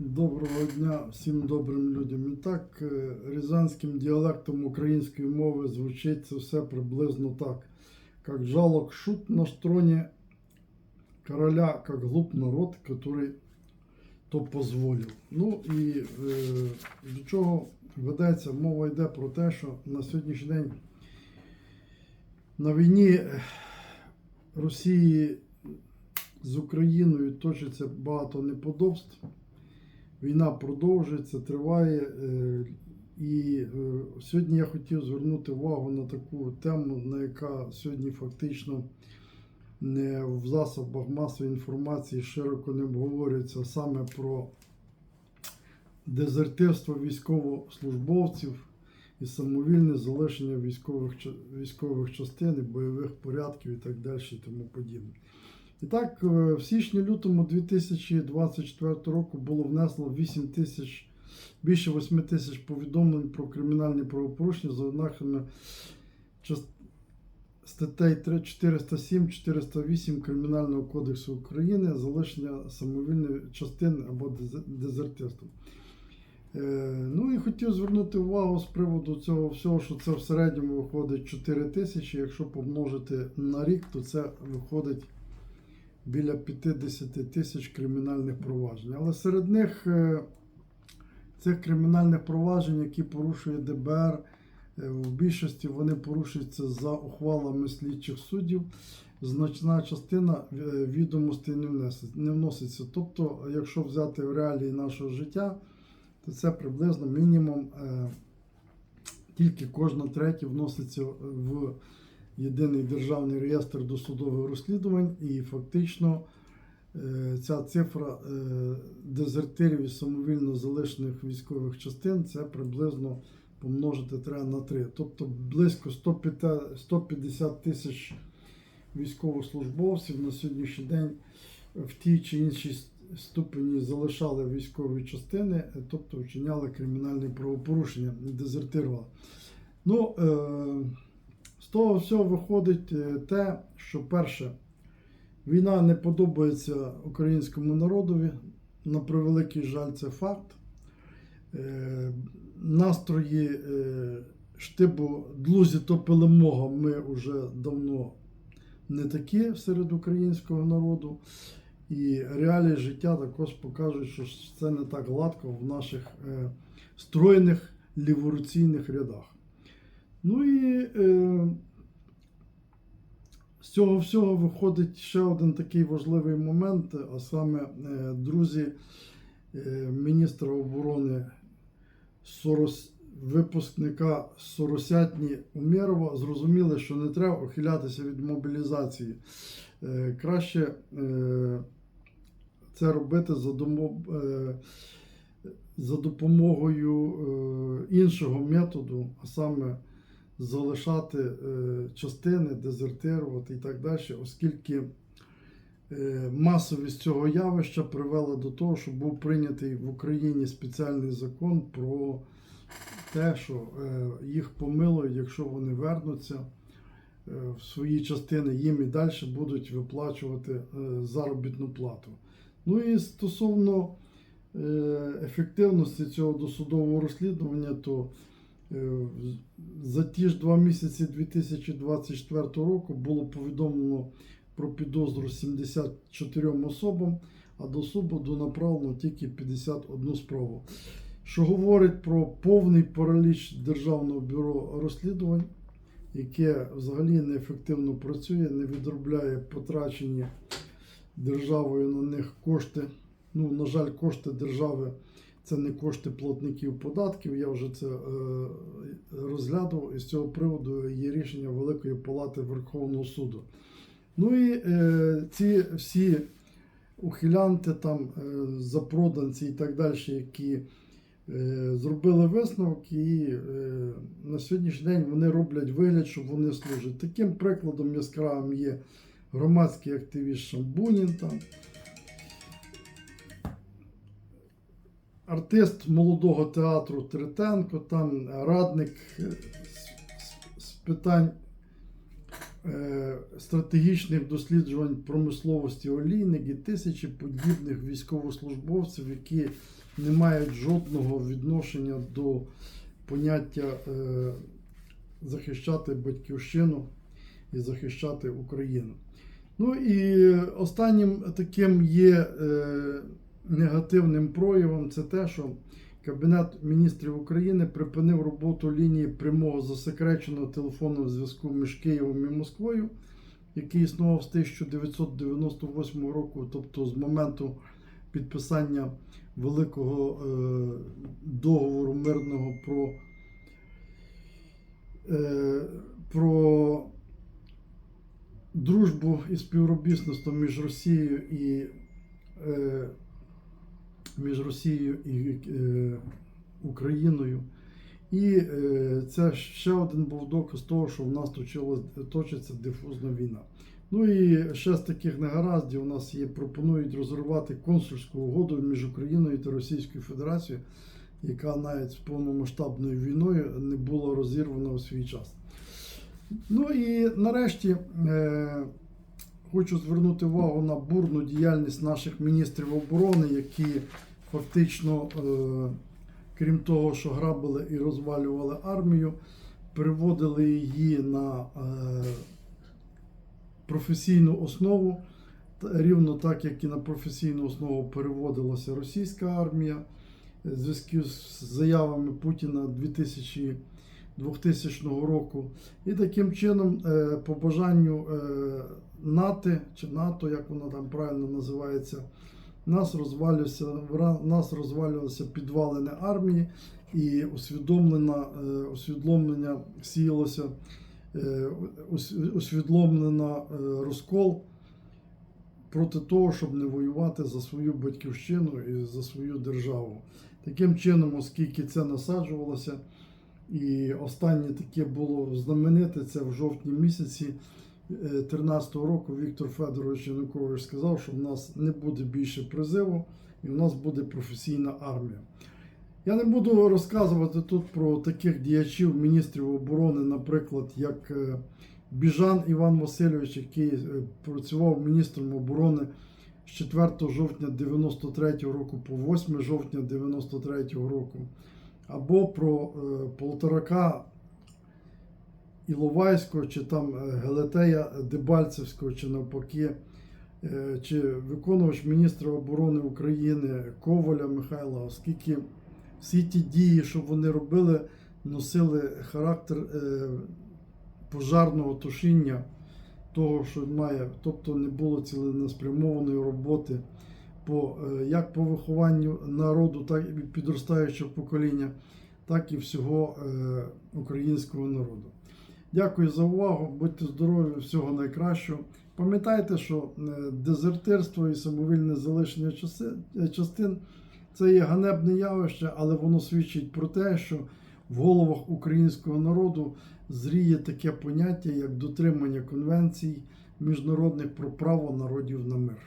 Доброго дня всім добрим людям. І так, е, рязанським діалектом української мови звучить це все приблизно так. Как жалок шут на строне короля, как глуп народ, который то позволив. Ну і е, до чого ведеться, мова йде про те, що на сьогоднішній день на війні е, Росії з Україною точиться багато неподобств. Війна продовжується, триває. е, І е, сьогодні я хотів звернути увагу на таку тему, на яка сьогодні фактично не в засобах масової інформації широко не обговорюється саме про дезертирство військовослужбовців і самовільне залишення військових, військових частин, бойових порядків і так далі і тому подібне. І так, е, в січні-лютому 2024 року було внесено 8 тисяч, більше 8 тисяч повідомлень про кримінальні правопорушення за ознаками статей 407-408 Кримінального кодексу України залишення самовільної частини або дез- дезертирство. Е, Ну і хотів звернути увагу з приводу цього всього, що це в середньому виходить 4 тисячі. Якщо помножити на рік, то це виходить біля 50 тисяч кримінальних проваджень. Але серед них е, цих кримінальних проваджень, які порушує ДБР, е, в більшості вони порушуються за ухвалами слідчих суддів. Значна частина е, відомостей не вноситься. Тобто, якщо взяти в реалії нашого життя, то це приблизно мінімум тільки кожна третя вноситься в єдиний державний реєстр досудових розслідувань, і фактично е, ця цифра е, дезертирів і самовільно залишених військових частин це приблизно помножити треба на 3. Тобто близько 150 150 тисяч військовослужбовців на сьогоднішній день в тій чи іншій ступені залишали військові частини, тобто вчиняли кримінальні правопорушення, дезертирували. Ну, е, з того всього виходить е, те, що перше, війна не подобається українському народові. На превеликий жаль, це факт. Е, Настрої е, штибу Длузі то перемога ми вже давно не такі серед українського народу. І реалії життя також покажуть, що це не так гладко в наших е, стройних ліворуційних рядах. Ну і е, з цього всього виходить ще один такий важливий момент, а саме е, друзі е, міністра оборони Сорос, випускника Соросятні Умєрова зрозуміли, що не треба ухилятися від мобілізації. Е, краще е, це робити за, домо, е, за допомогою е, іншого методу, а саме залишати е, частини, дезертирувати і так далі, оскільки е, масовість цього явища привела до того, що був прийнятий в Україні спеціальний закон про те, що е, їх помилують, якщо вони вернуться в свої частини, їм і далі будуть виплачувати заробітну плату. Ну і стосовно ефективності цього досудового розслідування, то за ті ж два місяці 2024 року було повідомлено про підозру 74 особам, а до суду направлено тільки 51 справу. Що говорить про повний параліч Державного бюро розслідувань, яке взагалі неефективно працює, не відробляє потрачені державою на них кошти. Ну, на жаль, кошти держави це не кошти платників податків. Я вже це е, розглядував, і з цього приводу є рішення Великої Палати Верховного суду. Ну і е, ці всі ухилянти, там, е, запроданці і так далі, які зробили висновок, і на сьогоднішній день вони роблять вигляд, що вони служать. Таким прикладом яскравим є громадський активіст Шамбунін. Там, артист молодого театру Третенко, там радник е, з, питань е, стратегічних досліджувань промисловості олійник і тисячі подібних військовослужбовців, які не мають жодного відношення до поняття е, захищати батьківщину і захищати Україну. Ну і останнім таким є негативним проявом це те, що Кабінет міністрів України припинив роботу лінії прямого засекреченого телефонного зв'язку між Києвом і Москвою, який існував з 1998 року, тобто з моменту підписання великого е, договору мирного про, е, про дружбу і співробітництво між Росією і е, між Росією і е, Україною. І е, це ще один був доказ того, що в нас точилось, точиться дифузна війна. Ну і ще з таких негараздів у нас є, пропонують розірвати консульську угоду між Україною та Російською Федерацією, яка навіть з повномасштабною війною не була розірвана у свій час. Ну і нарешті е, хочу звернути увагу на бурну діяльність наших міністрів оборони, які фактично, е, крім того, що грабили і розвалювали армію, переводили її на е, професійну основу, рівно так, як і на професійну основу переводилася російська армія е, в зв'язку з заявами Путіна 2000 2000 року. І таким чином, по бажанню НАТО чи НАТО, як воно там правильно називається, нас розвалювався, нас розвалювалися підвалини армії, і усвідомлена, е, усвідомлення сіялося, е, усвідомлена е, розкол проти того, щоб не воювати за свою батьківщину і за свою державу. Таким чином, оскільки це насаджувалося, і останнє таке було знамените, це в жовтні місяці 2013 року Віктор Федорович Янукович сказав, що в нас не буде більше призиву і в нас буде професійна армія. Я не буду розказувати тут про таких діячів, міністрів оборони, наприклад, як е, Біжан Іван Васильович, який е, працював міністром оборони з 4 жовтня 93 року по 8 жовтня 93 року, або про е, Полторака Іловайського, чи там е, Гелетея Дебальцевського, чи навпаки, е, чи виконувач міністра оборони України Коваля Михайла, оскільки всі ті дії, що вони робили, носили характер е, пожарного тушіння того, що має, тобто не було ціленаспрямованої роботи по, як по вихованню народу, так і підростаючого покоління, так і всього українського народу. Дякую за увагу, будьте здорові, всього найкращого. Пам'ятайте, що е, дезертирство і самовільне залишення е, частин це є ганебне явище, але воно свідчить про те, що в головах українського народу зріє таке поняття, як дотримання конвенцій міжнародних про право народів на мир.